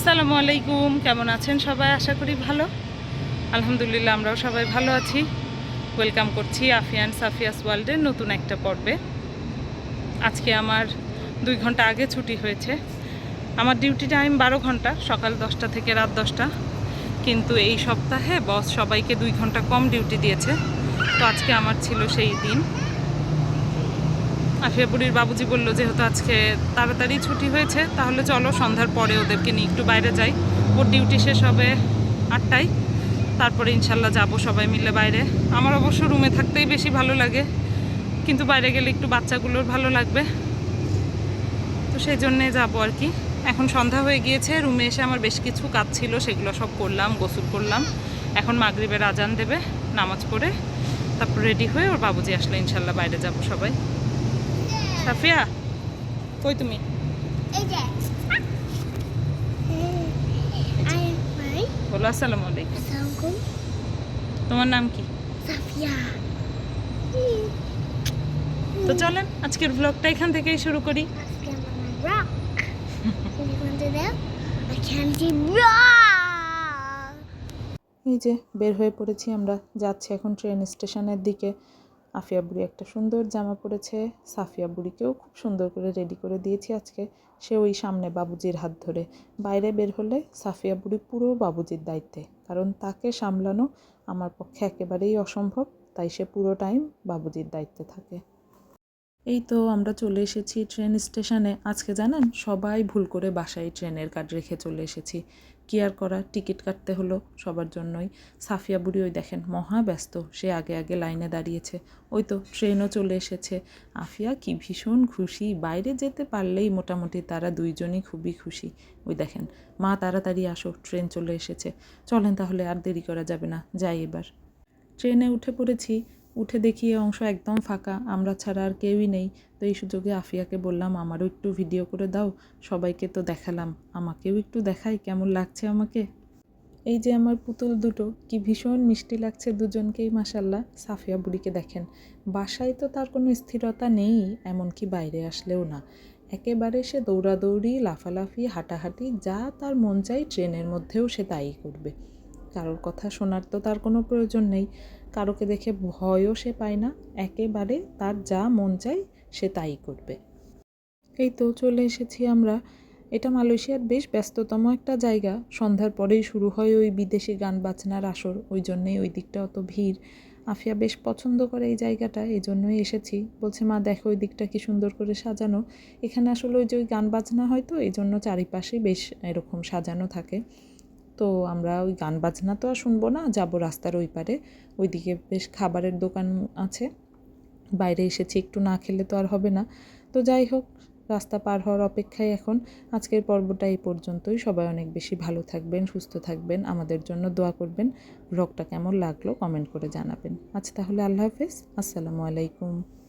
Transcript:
আসসালামু আলাইকুম, কেমন আছেন সবাই? আশা করি ভালো। আলহামদুলিল্লাহ, আমরাও সবাই ভালো আছি। ওয়েলকাম করছি আফিয়ান সাফিয়াস ওয়ার্ল্ডের নতুন একটা পর্বে। আজকে আমার দুই ঘণ্টা আগে ছুটি হয়েছে। আমার ডিউটি টাইম বারো ঘণ্টা, সকাল দশটা থেকে রাত দশটা। কিন্তু এই সপ্তাহে বস সবাইকে দুই ঘণ্টা কম ডিউটি দিয়েছে। তো আজকে আমার ছিল সেই দিন। আফিয়া বুড়ির বাবুজি বলল, যেহেতু আজকে তাড়াতাড়ি ছুটি হয়েছে, তাহলে চলো সন্ধ্যার পরে ওদেরকে নিয়ে একটু বাইরে যাই। ওর ডিউটি শেষ হবে আটটায়। তারপরে ইনশাল্লাহ যাব সবাই মিলে বাইরে। আমার অবশ্য রুমে থাকতেই বেশি ভালো লাগে, কিন্তু বাইরে গেলে একটু বাচ্চাগুলোর ভালো লাগবে। তো সেই জন্যে যাব আর কি। এখন সন্ধ্যা হয়ে গিয়েছে, রুমে এসে আমার বেশ কিছু কাজ ছিল, সেগুলো সব করলাম, গোসল করলাম। এখন মাগরিবের আজান দেবে, নামাজ পড়ে তারপর রেডি হয়ে ওর বাবুজি আসলে ইনশাল্লাহ বাইরে যাব সবাই। সাফিয়া কই তুমি? এই যে। আই মাই বলো আসসালামু আলাইকুম। তোমার নাম কি? সাফিয়া। তো চলেন আজকের ব্লগটা এখান থেকেই শুরু করি। এই যে বের হয়ে পড়েছি আমরা। যাচ্ছি এখন ট্রেন স্টেশনের দিকে। আফিয়া বুড়ি একটা সুন্দর জামা পরেছে। সাফিয়া বুড়িকেও খুব সুন্দর করে রেডি করে দিয়েছি আজকে। সে ওই সামনে বাবুজির হাত ধরে। বাইরে বের হলে সাফিয়া বুড়ি পুরো বাবুজির দায়িত্বে। কারণ তাকে সামলানো আমার পক্ষে একেবারেই অসম্ভব, তাই সে পুরো টাইম বাবুজির দায়িত্বে থাকে। এই তো আমরা চলে এসেছি ট্রেন স্টেশনে আজকে জানেন, সবাই ভুল করে বাসায় ট্রেনের কার্ড রেখে চলে এসেছি। কি আর করা, টিকিট কাটতে হলো সবার জন্যই। সাফিয়া বুড়ি ওই দেখেন, মহা ব্যস্ত, সে আগে আগে লাইনে দাঁড়িয়েছে। ওই তো ট্রেনও চলে এসেছে। আফিয়া কি ভীষণ খুশি, বাইরে যেতে পারলেই মোটামুটি তারা দুইজনই খুবই খুশি। ওই দেখেন, মা তাড়াতাড়ি আসো, ট্রেন চলে এসেছে। চলেন তাহলে আর দেরি করা যাবে না, যাই এবার। ট্রেনে উঠে পড়েছি উঠে দেখি অংশ একদম ফাঁকা, আমরা ছাড়া আর কেউই নেই। তো এই সুযোগে আফিয়াকে বললাম, আমারও একটু ভিডিও করে দাও, সবাইকে তো দেখালাম। আমাকেও একটু দেখাই, কেমন লাগছে আমাকে? এই যে আমার পুতুল দুটো, কি ভীষণ মিষ্টি লাগছে দুজনকেই মাসাল্লাহ সাফিয়া বুড়িকে দেখেন। বাসায় তো তার কোনো স্থিরতা নেই, এমনকি বাইরে আসলেও না। একেবারে সে দৌড়াদৌড়ি, লাফালাফি, হাঁটাহাঁটি, যা তার মন চাই ট্রেনের মধ্যেও সে তাই করবে। কারোর কথা শোনার তো তার কোনো প্রয়োজন নেই। কারোকে দেখে ভয়ও সে পায় না। একেবারে তার যা মন চায় সে তাই করবে। এই তো চলে এসেছি আমরা। এটা মালয়েশিয়ার বেশ ব্যস্ততম একটা জায়গা। সন্ধ্যার পরেই শুরু হয় ওই বিদেশি গান বাজনার আসর। ওই জন্যেই ওই দিকটা অত ভিড়। আফিয়া বেশ পছন্দ করে এই জায়গাটা, এই জন্যই এসেছি। বলছে, মা, দেখো ওই দিকটা কি সুন্দর করে সাজানো। এখানে আসলে ওই যে ওই গান বাজনা হয় তো, এই জন্য চারিপাশে বেশ এরকম সাজানো থাকে। তো আমরা ওই গান বাজনা তো আর শুনব না, যাব রাস্তার ওই পারে। ওইদিকে বেশ খাবারের দোকান আছে। বাইরে এসেছি, একটু না খেলে তো আর হবে না। তো যাই হোক, রাস্তা পার হওয়ার অপেক্ষায় এখন। আজকের পর্বটা এই পর্যন্তই। সবাই অনেক বেশি ভালো থাকবেন, সুস্থ থাকবেন। আমাদের জন্য দোয়া করবেন। ব্লগটা কেমন লাগল কমেন্ট করে জানাবেন। আচ্ছা তাহলে আল্লাহ হাফেজ। আসসালামু আলাইকুম।